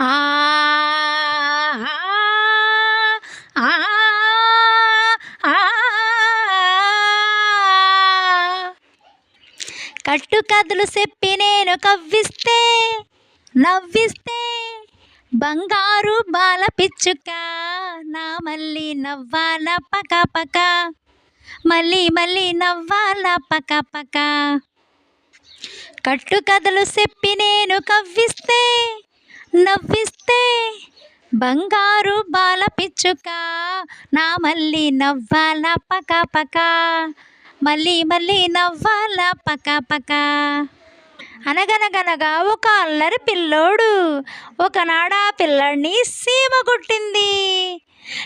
ఆ కట్టు కథలు చెప్పి నేను కవ్విస్తే నవ్విస్తే బంగారు బాల పిచ్చుక నా మళ్ళీ నవ్వాల పక పక. మళ్ళీ మళ్ళీ నవ్వాల పక పక. కట్టు కథలు చెప్పి నేను కవ్విస్తే నవ్విస్తే బంగారు బాల పిచ్చుక నా మళ్ళీ నవ్వాల పక పక? మళ్ళీ మళ్ళీ నవ్వాల పక పక? అనగనగనగా ఒక అల్లరి పిల్లోడు ఒకనాడ పిల్లడిని సీమ కొట్టింది.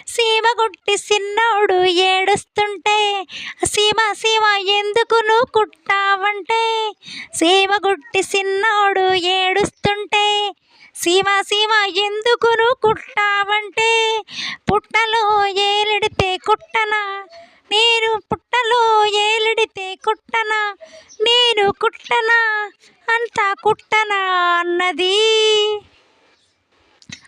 సీమ కొట్టి సిన్నోడు ఏడుస్తుంటే సీమ సీమ ఎందుకు నువ్వు కుట్టావంటే? సీమ కొట్టి సిన్నోడు ఏడుస్తుంటే సీమ సీమ ఎందుకు నువ్వు కుట్టావంటే పుట్టలో ఏలిడితే కుట్టనా? నేను పుట్టలో ఏలిడితే కుట్టనా? నేను కుట్టనా? అంతా కుట్టనా అన్నది.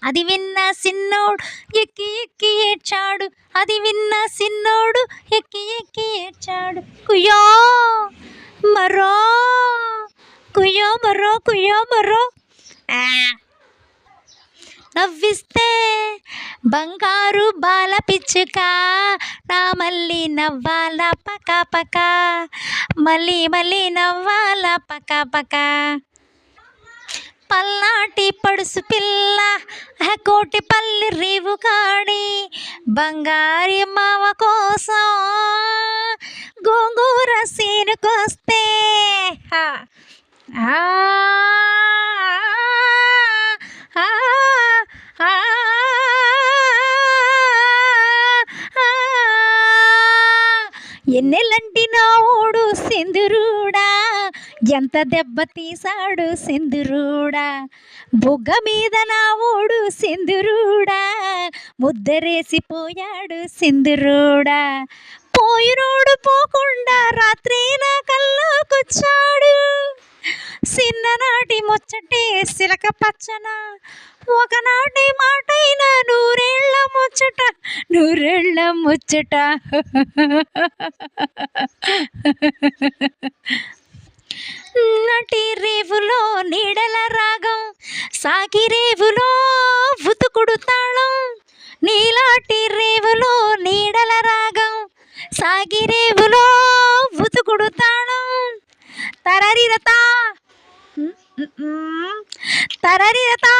అది విన్న సిన్నోడు ఎక్కి ఎక్కి ఏడ్చాడు. అది విన్న సిన్నోడు ఎక్కి ఎక్కి ఏడ్చాడు. కుయో మరో! కుయ్యో మరో! కుయ్యో మరో! ఆ. నవ్విస్తే బంగారు బాల పిచ్చుక నా మళ్ళీ నవ్వాల పక పక మళ్ళీ మళ్ళీ నవ్వాల పక పక పల్నాటి పడుసు పిల్ల కోటి పల్లి రేవు కాడి బంగారి మావ కోసం గోంగూర సీనుకొస్తే హా. ఆ, సింధురుడా? ఎంత దెబ్బ తీసాడు సింధురుడా? బుగ్గ మీద నా ఓడు సింధురుడా? ముద్దరేసిపోయాడు సింధురుడా? పోయినోడు పోకుండా రాత్రి నా కల్లోకొచ్చాడు. చిన్ననాటి ముచ్చటే సిలక పచ్చన? ఒకనాటి మాటైన నూరేళ్ళ ముచ్చట నూరేళ్ళ ముచ్చట. సాగి రేవులో ఉతుకుడు తాళం నీలాటి రేవులో నీడల రాగం సాగి రేవులో ఉతుకుడు తాళం తరరిరతా తరరిరతా